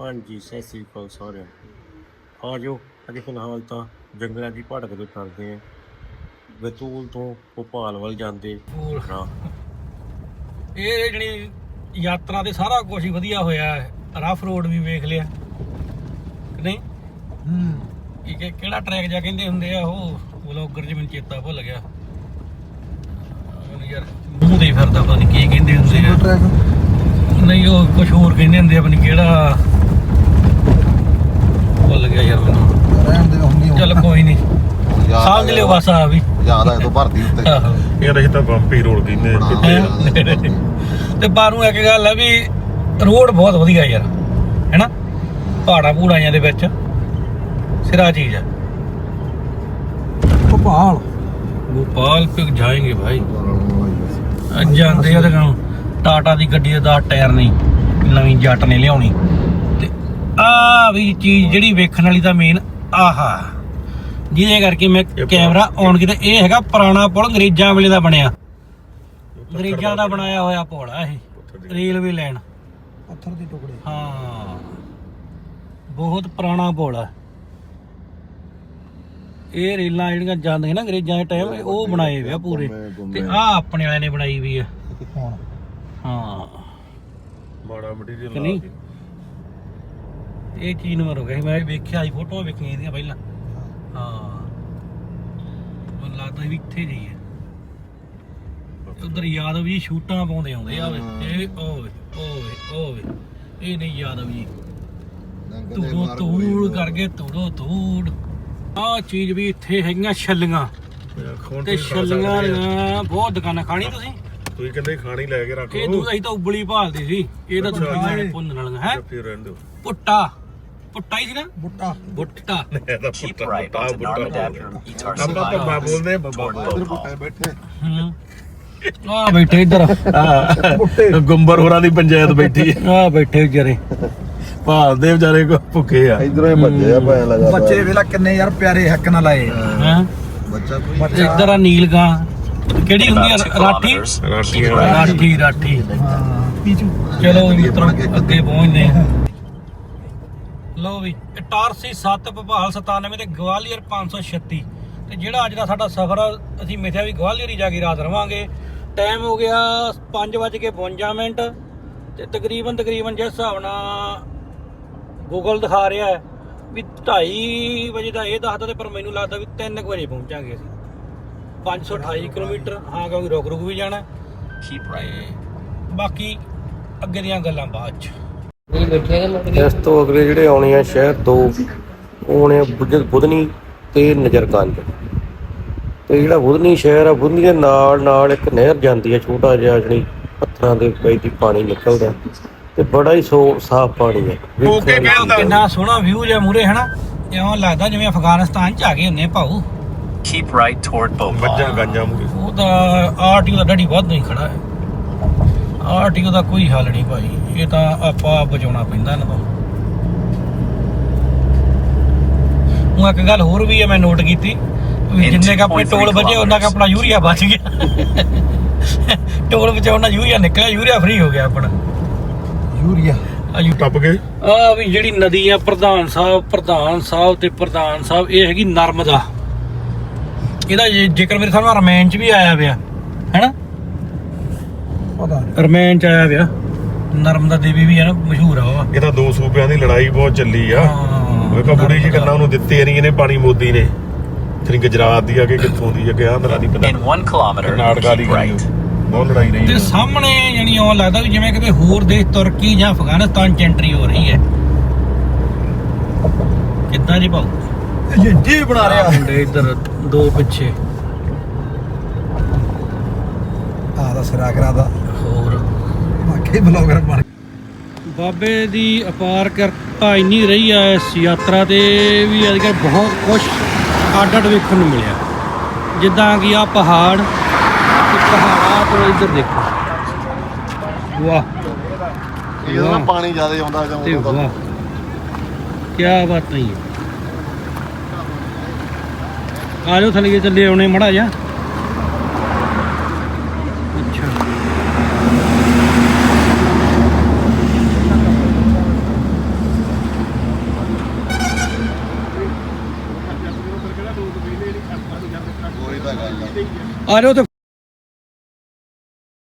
ਹਾਂਜੀ ਸਤਿ ਸ੍ਰੀ ਅਕਾਲ ਸਾਰਿਆਂ ਨੂੰ। ਆ ਜੋ ਅੱਜ ਫਿਲਹਾਲ ਤਾਂ ਜੰਗਲਾਂ ਦੀ ਭਟਕਦੇ ਕਰਦੇ ਆ ਬਤੂਲ ਤੋਂ ਭੋਪਾਲ ਵੱਲ ਜਾਂਦੇ। ਹਾਂ। ਇਹ ਜਿਹੜੀ ਯਾਤਰਾ ਤੇ ਸਾਰਾ ਕੁਝ ਹੀ ਵਧੀਆ ਹੋਇਆ ਹੈ। ਰਫ ਰੋਡ ਵੀ ਵੇਖ ਲਿਆ। ਕਿ ਨਹੀਂ? ਹੂੰ। ਕੀ ਕਿ ਕਿਹੜਾ ਟਰੈਕ ਜਾ ਕਹਿੰਦੇ ਹੁੰਦੇ ਆ ਉਹ ਵਲੌਗਰ ਜਿਵੇਂ ਚੇਤਾ ਭੁੱਲ ਗਿਆ। ਯਾਰ ਮੂੰਹ ਦੇ ਫਿਰਦਾ ਪਤਾ ਨਹੀਂ ਕੀ ਕਹਿੰਦੇ ਹੁੰਦੇ ਆ। ਟਰੈਕ ਨਹੀਂ ਉਹ ਕੁਝ ਹੋਰ ਕਹਿੰਦੇ ਹੁੰਦੇ ਆ ਪਤਾ ਨਹੀਂ ਕਿਹੜਾ ਭੁੱਲ ਗਿਆ ਯਾਰ ਮੈਨੂੰ ਰਹਿਣ ਦੇ ਹੁੰਦੀ ਚੱਲ ਕੋਈ ਨਹੀਂ ਸਮਝ ਲਿਓ ਬਸ ਆ ਵੀ। ਯਾਦ ਆ ਜਦੋਂ ਭਰਤੀ ਉੱਤੇ। ਆਹੋ। ਯਾਰ ਅਸੀਂ ਤਾਂ ਬੰਪੀ ਰੋਡ ਕਹਿੰਦੇ ਲਿਆ। ਤੇ ਬਾਰੂ ਇੱਕ ਗੱਲ ਹੈ ਵੀ ਰੋਡ ਬਹੁਤ ਵਧੀਆ ਯਾਰ ਹੈਨਾ? ਪਹਾੜਾਂ ਪੂੜਾਂ ਦੇ ਵਿੱਚ। ਸਿਰਾ ਚੀਜ਼ ਹੈ ਭੋਪਾਲ। ਭੋਪਾਲ ਤੱਕ ਜਾਏਂਗੇ ਭਾਈ। ਅੱਜ ਜਾਂਦੇ ਆ ਤੇ ਟਾਟਾ ਦੀ ਗੱਡੀ ਦਾ 10 ਟਾਇਰ ਨਹੀਂ। ਨਵੀਂ ਜੱਟ ਨੇ ਲਿਆਉਣੀ। ਤੇ ਆ ਵੀ ਚੀਜ਼ ਜਿਹੜੀ ਵੇਖਣ ਵਾਲੀ ਤਾਂ ਮੇਨ ਆਹਾ। ਜਿਹਦੇ ਕਰਕੇ ਮੈਂ ਕੈਮਰਾ ਔਨ ਕੀਤਾ ਇਹ ਹੈਗਾ ਪੁਰਾਣਾ ਪੁਲ ਅੰਗਰੇਜ਼ਾਂ ਵੇਲੇ ਦਾ ਬਣਿਆ। ਅੰਗਰੇਜ਼ਾਂ ਦਾ ਬਣਾਇਆ ਹੋਇਆ ਪੁਲ ਆ ਇਹ। Railway line. ਪੱਥਰ ਦੇ ਟੁਕੜੇ। ਹਾਂ। ਬਹੁਤ ਪੁਰਾਣਾ ਪੁਲ ਆ। ਇਹ ਰੇਲਾਂ ਜਿਹੜੀਆਂ ਜਾਂਦੀਆਂ ਨਾ ਅੰਗਰੇਜ਼ਾਂ ਦੇ ਟਾਈਮ ਉਹ ਬਣਾਏ ਹੋਏ ਆ ਪੂਰੇ। ਤੇ ਆ ਆਪਣੇ ਵਾਲਿਆਂ ਨੇ ਬਣਾਈ ਵੀ ਆ। ਹਾਂ। ਮਾੜਾ ਮਟੀਰੀਅਲ ਕਿ ਨਹੀਂ? ਇਹ ਚੀਜ਼ ਨੂੰ ਮੈਂ ਰੁਕਿਆ ਸੀ ਮੈਂ ਵੇਖਿਆ ਸੀ ਫੋਟੋਆਂ ਵੇਖੀਆਂ ਇਹਦੀਆਂ ਪਹਿਲਾਂ। ਹਾਂ। ਮੈਨੂੰ ਲੱਗਦਾ ਵੀ ਇੱਥੇ ਜੀ ਹੈ। ਉਧਰ ਯਾਦਵ ਜੀ ਸ਼ੂਟਾਂ ਪਾਉਂਦੇ ਆਉਂਦੇ ਆ ਵੇ ਇਹ ਓਏ ਓਏ ਓਏ ਇਹ ਨਹੀਂ ਯਾਦਵ ਜੀ ਤੂੜੋ ਤੂੜ ਕਰਕੇ ਤੂੜੋ ਤੂੜ ਆ ਚੀਜ਼ ਵੀ ਇੱਥੇ ਹੈਗੀਆਂ ਛੱਲੀਆਂ। ਤੇ ਛੱਲੀਆਂ ਦੀਆਂ ਬਹੁਤ ਦੁਕਾਨਾਂ ਖਾਣੀ ਤੁਸੀਂ? ਤੁਸੀਂ ਕਹਿੰਦੇ ਖਾਣੀ ਲੈ ਕੇ ਰੱਖ ਇਹ ਦੂ ਅਸੀਂ ਤਾਂ ਉਬਲੀ ਭਾਲਦੇ ਸੀ। ਇਹ ਤਾਂ ਦੁਕਾਨਾਂ ਪੁੰਨ ਵਾਲੀਆਂ ਹੈ? ਦਿਓ। ਪੁੱਟਾ ਹੀ ਸੀ ਨਾ? ਬੁੱਟਾ। ਬੁੱਟਾ। ਇਹਦਾ Keep ਪੁੱਟਾ right onto Etar ਆਪਾਂ Survival, ਬੱਬਾ ਬੋਲਦੇ ਬੱਬਾ ਉਧਰ ਬੁੱਟੇ ਬੈਠੇ ਹੂੰ। ਆ ਬੈਠੇ ਇੱਧਰ। ਹਾਂ ਗੁੰਬਰ ਹੋਰਾਂ ਦੀ ਪੰਚਾਇਤ ਬੈਠੀ ਹੈ ਆ ਬੈਠੇ ਵਿਚਾਰੇ। ਭਾਲਦੇ ਵਿਚਾਰੇ ਕੋ ਭੁੱਖੇ ਆ। ਇਧਰੋਂ ਹੀ ਭੱਜੇ ਆ ਭੈਣ ਲਗਾ ਬੱਚੇ ਵੇਲਾ ਕਿੰਨੇ ਯਾਰ ਪਿਆਰੇ ਹੱਕ ਨਾਲ ਆਏ। ਹਾਂ? ਬੱਚਾ ਕੋਈ ਬੱਚਾ। ਇੱਧਰ ਆ ਨੀਲਗਾਂ ਕਿਹੜੀ ਹੁੰਦੀ about ਆ ਰਾਠੀ? kilometers. ਰਾਠੀ ਰਾਠੀ। ਹਾਂ। ਪੀਚੂ ਚਲੋ ਮਿੱਤਰੋ ਅੱਗੇ ਪਹੁੰਚਦੇ ਆ ਲਓ ਵੀ ਇਟਾਰਸੀ 7 ਭੋਪਾਲ 97 ਤੇ ਗਵਾਲੀਅਰ 536 ਤੇ ਜਿਹੜਾ ਅੱਜ ਦਾ ਸਾਡਾ ਸਫ਼ਰ ਆ ਅਸੀਂ ਮਿਥਿਆ ਵੀ ਗਵਾਲੀਅਰ ਹੀ ਜਾ ਕੇ ਰਾਤ ਰਵਾਂਗੇ। ਟਾਈਮ ਹੋ ਗਿਆ 5:52 ਮਿੰਟ ਤੇ ਤਕਰੀਬਨ ਤਕਰੀਬਨ ਜਿਸ ਹਿਸਾਬ ਨਾਲ ਗੂਗਲ ਦਿਖਾ ਰਿਹਾ ਹੈ ਵੀ 2:30 ਵਜੇ ਦਾ ਇਹ ਦੱਸਦਾ ਤੇ ਪਰ ਮੈਨੂੰ ਲੱਗਦਾ ਵੀ 3 ਵਜੇ ਪਹੁੰਚਾਂਗੇ ਅਸੀਂ। 528 ਕਿਲੋਮੀਟਰ ਹਾਂ ਕਿਉਂਕਿ ਰੁਕ ਰੁਕ ਵੀ ਜਾਣਾ। ਬਾਕੀ ਅੱਗੇ ਦੀਆਂ ਗੱਲਾਂ ਬਾਅਦ ਚ। ਇਸ ਤੋਂ ਅਗਲੇ ਜਿਹੜੇ ਆਉਣੇ ਆ ਸ਼ਹਿਰ ਦੋ ਉਹ ਆਉਣੇ ਆ ਬੁੱਧ- ਬੁੱਧਨੀ ਤੇ ਨਜ਼ਰਗੰਜ ਤੇ ਜਿਹੜਾ ਬੁੱਧਨੀ ਸ਼ਹਿਰ ਆ ਬੁੱਧਨੀ ਦੇ ਨਾਲ ਨਾਲ ਇੱਕ ਨਹਿਰ ਜਾਂਦੀ ਆ ਛੋਟਾ ਜਿਹਾ ਜਿਹੜੀ ਪੱਥਰਾਂ ਦੇ ਵਿੱਚ ਦੀ ਪਾਣੀ ਨਿਕਲਦਾ। ਤੇ ਬੜਾ ਹੀ ਸੋ ਸਾਫ਼ ਪਾਣੀ ਹੈ ਕਿੰਨਾ ਸੋਹਣਾ ਵਿਊ ਜਿਹਾ ਮੂਰੇ ਹਨਾ? ਇਉਂ ਲੱਗਦਾ ਜਿਵੇਂ ਅਫਗਾਨਿਸਤਾਨ ਚ ਆ ਗਏ ਹੁੰਨੇ ਭਾਊ। Keep right toward ਮੱਝਾਂ Bhopal. ਗਾਂਜਾਂ ਮੂਰੇ ਉਹ ਤਾਂ ਆਰਟੀਓ ਦਾ ਡੱਡੀ ਵੱਧ ਨਹੀਂ ਖੜਾ ਹੈ। ਆਰਟੀਓ ਦਾ ਕੋਈ ਹੱਲ ਨਹੀਂ ਭਾਈ। ਇਹ ਤਾਂ ਆਪਾਂ ਬਚਾਉਣਾ ਪੈਂਦਾ ਇਹਨਾਂ ਤੋਂ। ਉਹ ਇੱਕ ਗੱਲ ਹੋਰ ਵੀ ਹੈ ਮੈਂ ਨੋਟ ਕੀਤੀ। ਵੀ ਜਿੰਨੇ ਕ ਆਪਣੇ 2.3 ਟੋਲ ਬਚੇ ਉਹਨਾਂ ਕ ਆਪਣਾ ਯੂਰੀਆ ਬਚ ਗਿਆ। ਟੋਲ ਬਚਾਉਣਾ ਯੂਰੀਆ ਨਿਕਲਿਆ ਯੂਰੀਆ ਫ੍ਰੀ ਹੋ ਗਿਆ ਆਪਣਾ। ਯੂਰੀਆ? ਆ ਯੂ ਟੱਪ ਗਏ? ਆ ਵੀ ਜਿਹੜੀ ਨਦੀ ਆ ਪ੍ਰਧਾਨ ਸਾਹਿਬ ਪ੍ਰਧਾਨ ਸਾਹਿਬ ਤੇ ਪ੍ਰਧਾਨ ਸਾਹਿਬ ਇਹ ਹੈਗੀ ਨਰਮਦਾ। ਇਹਦਾ ਜੇਕਰ ਮੇਰੇ ਸਾਹਮਣੇ ਰਮੈਨ ਚ ਵੀ ਆਇਆ ਪਿਆ ਹੈਨਾ? ਪਤਾ ਨਹੀਂ। ਰਮੈਨ ਚ ਆਇਆ ਪਿਆ ਨਰਮਦਾ ਦੇਵੀ ਵੀ ਹੈ ਨਾ ਮਸ਼ਹੂਰ ਆ ਉਹ। ਇਹ ਤਾਂ ਦੋ ਸੂਬਿਆਂ ਦੀ ਲੜਾਈ ਬਹੁਤ ਚੱਲੀ ਆ। ਕਾ ਬੁੜੀ ਜੀ ਕੰਨਾਂ ਨੂੰ ਦਿੱਤੇ ਨਹੀਂ ਇਹਨੇ ਪਾਣੀ ਮੋਦੀ ਨੇ। ਤੇਰੀ ਗੁਜਰਾਤ ਦੀ ਆ ਕਿ ਕਿੱਥੋਂ ਦੀ ਆ ਕਿ ਆਂਧਰਾ ਦੀ ਪਤਾ In one kilometer, ਕਰਨਾਟਕਾ ਦੀ ਗਈ. ਬਹੁਤ ਲੜਾਈ ਰਹੀ ਤੇ। ਸਾਹਮਣੇ ਜਾਨੀ ਉਹ ਲੱਗਦਾ ਵੀ ਜਿਵੇਂ ਕਿਤੇ ਹੋਰ ਦੇਸ਼ ਤੁਰਕੀ ਜਾਂ ਅਫਗਾਨਿਸਤਾਨ ਚ ਐਂਟਰੀ ਹੋ ਰਹੀ ਹੈ। ਕਿੱਦਾਂ ਜੀ ਭਾਉ ਏਜੰਟੀ ਬਣਾ ਰਿਹਾ। ਮੁੰਡੇ ਇੱਧਰ ਦੋ ਪਿੱਛੇ। ਆ ਦਾ ਸਿਰਾ ਕਰਾਦਾ। ਹੋਰ। ਬਾਕੀ ਬਲੌਗਰ ਬਣ ਬਾਬੇ ਦੀ ਅਪਾਰ ਕਿਰਪਾ ਇੰਨੀ ਰਹੀ ਆ ਇਸ ਯਾਤਰਾ ਤੇ ਵੀ ਅੱਜ ਕੱਲ੍ਹ ਬਹੁਤ ਕੁਝ ਅੱਡ ਅੱਡ ਵੇਖਣ ਨੂੰ ਮਿਲਿਆ। ਜਿੱਦਾਂ ਕਿ ਆ ਪਹਾੜ ਤੇ ਪਹਾੜਾਂ ਤੋਂ ਇੱਧਰ ਦੇਖੋ। ਵਾਹ। ਇਹਦਾ ਪਾਣੀ ਜ਼ਿਆਦਾ ਆਉਂਦਾ ਤੇ ਜਦੋਂ ਵਾਹ। ਕੀ ਬਾਤ ਨਹੀਂ। ਹੈ ਆ ਜਾਓ ਥੱਲੇ ਚੱਲੇ ਆਉਣੇ ਮੜਾ ਜਾ ഓരോ